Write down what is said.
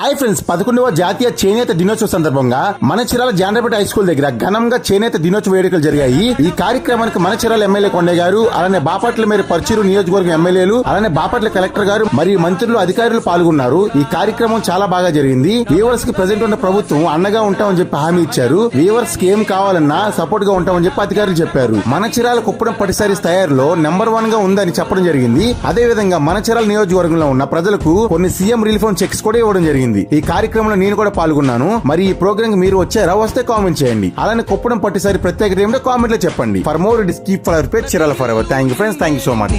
Hi friends పదకొండవ జాతీయ చేనేత దినోత్సవ సందర్భంగా మన చిరాల జాండ్రపేట హై స్కూల్ దగ్గర ఘనంగా చేనేత దినోత్సవ వేడుకలు జరిగాయి. ఈ కార్యక్రమానికి మన చిరాల ఎమ్మెల్యే కొండే గారు అలానే బాపట్ల మేర పర్చూరు నియోజకవర్గం ఎమ్మెల్యేలు అలానే బాపట్ల కలెక్టర్ గారు మరియు మంత్రులు అధికారులు పాల్గొన్నారు. ఈ కార్యక్రమం చాలా బాగా జరిగింది. వీవర్స్కి ప్రజెంట్ ఉన్న ప్రభుత్వం అండగా ఉంటామని చెప్పి హామీ ఇచ్చారు. వీవర్స్కి ఏం కావాలన్నా సపోర్ట్గా ఉంటామని చెప్పి అధికారులు చెప్పారు. మన చిరాల కుప్పడం పటిసారీస్ తయారులో నెంబర్ వన్గా ఉందని చెప్పడం జరిగింది. అదే విధంగా మన చిరాల నియోజకవర్గంలో ఉన్న ప్రజలకు కొన్ని సీఎం రిలీఫ్ చెక్స్ కూడా ఇవ్వడం జరిగింది. ఈ కార్యక్రమంలో నేను కూడా పాల్గొన్నాను. మరి ఈ ప్రోగ్రామ్ మీరు వచ్చారా వస్తే కామెంట్ చేయండి. అలానే కుప్పడం పట్టిసారి ప్రత్యేకత ఏమిటో కామెంట్లో చెప్పండి. For more this keep for page Chirala for our thank you friends thank you so much